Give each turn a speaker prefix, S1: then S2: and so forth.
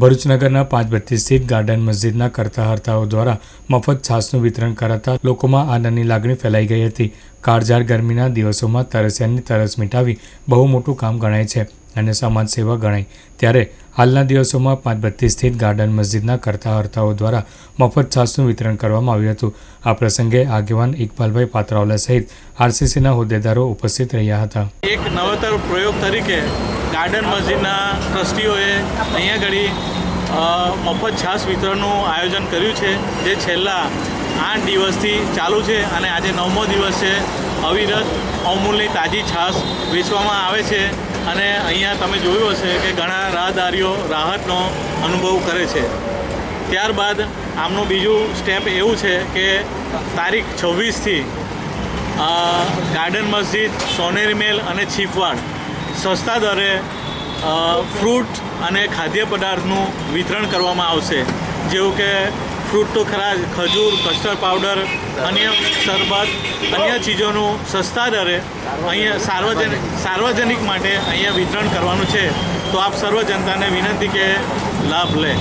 S1: ભરૂચનગરના પાંચ બત્તીસ સ્થિત ગાર્ડન મસ્જિદના કરતા હર્તાઓ દ્વારા મફત છાસનું વિતરણ કરાતા લોકોમાં આનંદની લાગણી ફેલાઈ ગઈ હતી. કાળઝાળ ગરમીના દિવસોમાં તરસ્યાની તરસ મિટાવી બહુ મોટું કામ ગણાય છે અને સમાજ સેવા ગણાય. ત્યારે હાલના દિવસોમાં પાંચ બત્તીસ સ્થિત ગાર્ડન મસ્જિદના કરતા હર્તાઓ દ્વારા મફત છાસનું વિતરણ કરવામાં આવ્યું હતું. આ પ્રસંગે આગેવાન ઇકબાલભાઈ પાત્રાવાલા સહિત આરસીસીના હોદ્દેદારો ઉપસ્થિત રહ્યા હતા.
S2: એક નવતર પ્રયોગ તરીકે ગાર્ડન મસ્જિદના ટ્રસ્ટીઓએ અહીંયા ઘડી મફત છાશ વિતરણનું આયોજન કર્યું છે, જે છેલ્લા આઠ દિવસથી ચાલુ છે અને આજે નવમો દિવસ છે. અવિરત અમૂલની તાજી છાશ વેચવામાં આવે છે અને અહીંયા તમે જોયું હશે કે ઘણા રાહદારીઓ રાહતનો અનુભવ કરે છે. ત્યારબાદ આમનું બીજું સ્ટેપ એવું છે કે તારીખ છવ્વીસથી ગાર્ડન મસ્જિદ સોનેરી મેલ અને છીપવાડ સસ્તા દરે ફ્રૂટ અને ખાદ્ય પદાર્થનું વિતરણ કરવામાં આવશે. જેવું કે ફ્રૂટ તો ખરા ખજૂર, કસ્ટર્ડ પાવડર, અન્ય શરબત, અન્ય ચીજોનું સસ્તા દરે અહીંયા સાર્વજનિક સાર્વજનિક માટે અહીંયા વિતરણ કરવાનું છે. તો આપ સર્વ જનતાને વિનંતી કે લાભ લે.